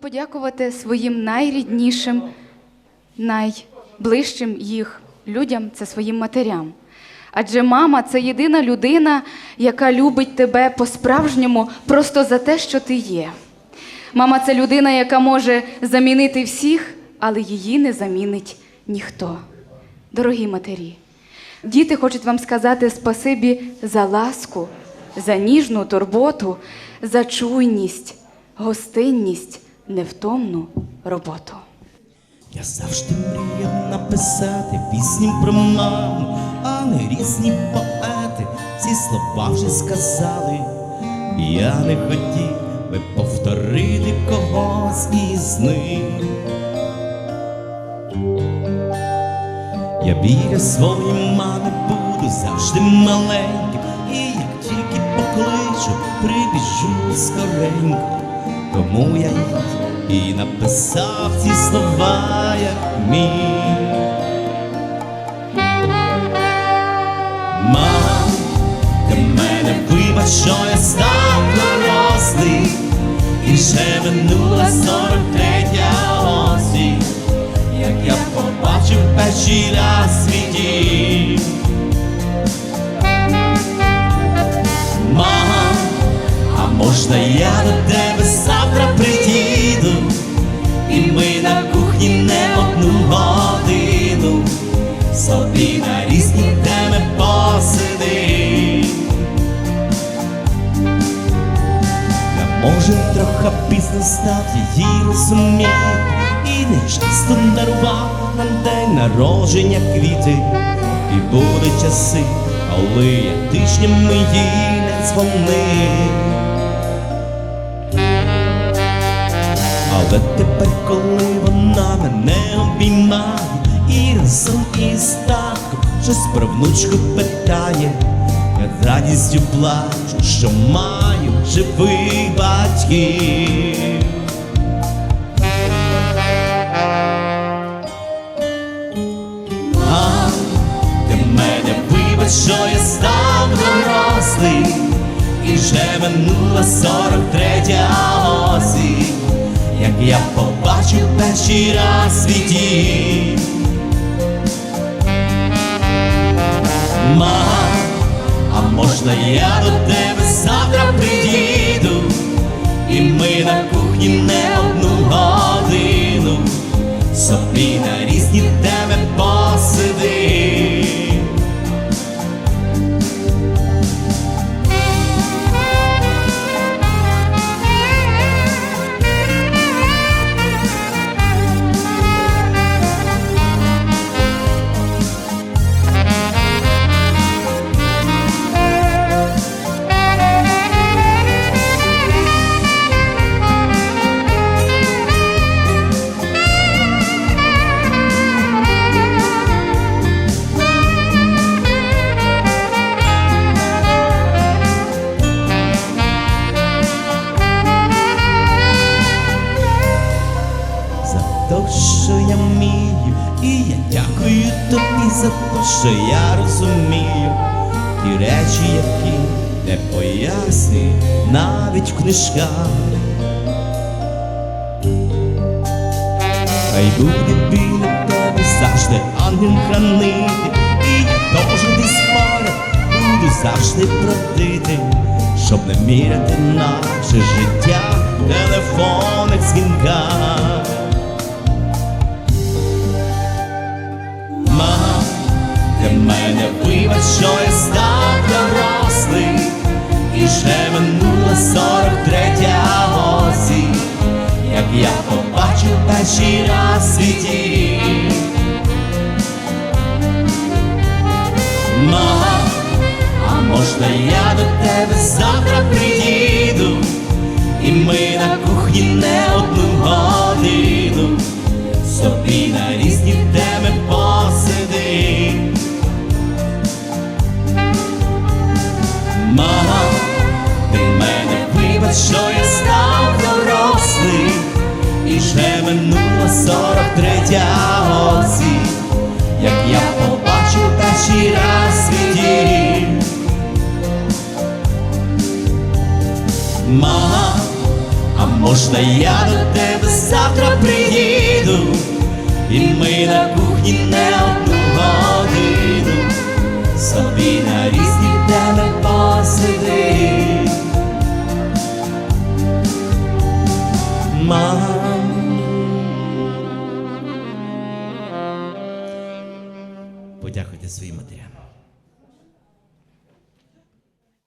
подякувати своїм найріднішим, найближчим їх людям це своїм матерям. Адже мама це єдина людина, яка любить тебе по-справжньому просто за те, що ти є. Мама це людина, яка може замінити всіх, але її не замінить ніхто. Дорогі матері, діти хочуть вам сказати спасибі за ласку, за ніжну турботу, за чуйність, гостинність, невтомну роботу. Я завжди мріяв написати пісню про маму, але різні поети ці слова вже сказали. Я не хотів би повторити когось із них. Я біля своєї мами буду завжди маленьким, і як тільки покличу, прибіжу скоренько. Тому я і написав ці слова, як мій. Мам, ти мене вибач, що я став дорослий, і ще минула сорок третя осінь, як я побачив перший раз свій дім. Мам, а можна я до тебе може трохи пізно став її розумів, і не часто дарував нам день народження квіти, і будуть часи, коли я тижнями їй не дзвонив. Але тепер, коли вона мене обіймає і разом із татком щось про внучку питає, радістю плачу, що маю живих батьків. Ти мене вибач, що я став дорослий, і вже минула сорок третя осінь, як я побачив перший раз свій дім. Мам, можна я до тебе завтра приїду, і я дякую тобі за те, що я розумію ті речі, які не пояснює навіть в книжках. Хай буде біля тебе завжди ангел хранити, і я теж десь поряд буду завжди бродити, щоб не міряти наше життя в телефонних дзвінках. Вибач, що я став дорослим, і ще минула сорок третя осінь, як я побачив перший раз світі. Мама, а можна я до тебе завтра приїду, третя осінь, як я побачив перший раз свій дім. Мама, а можна я до тебе завтра приїду, і ми на кухні не одну годину собі на різні теми посидим. Мам.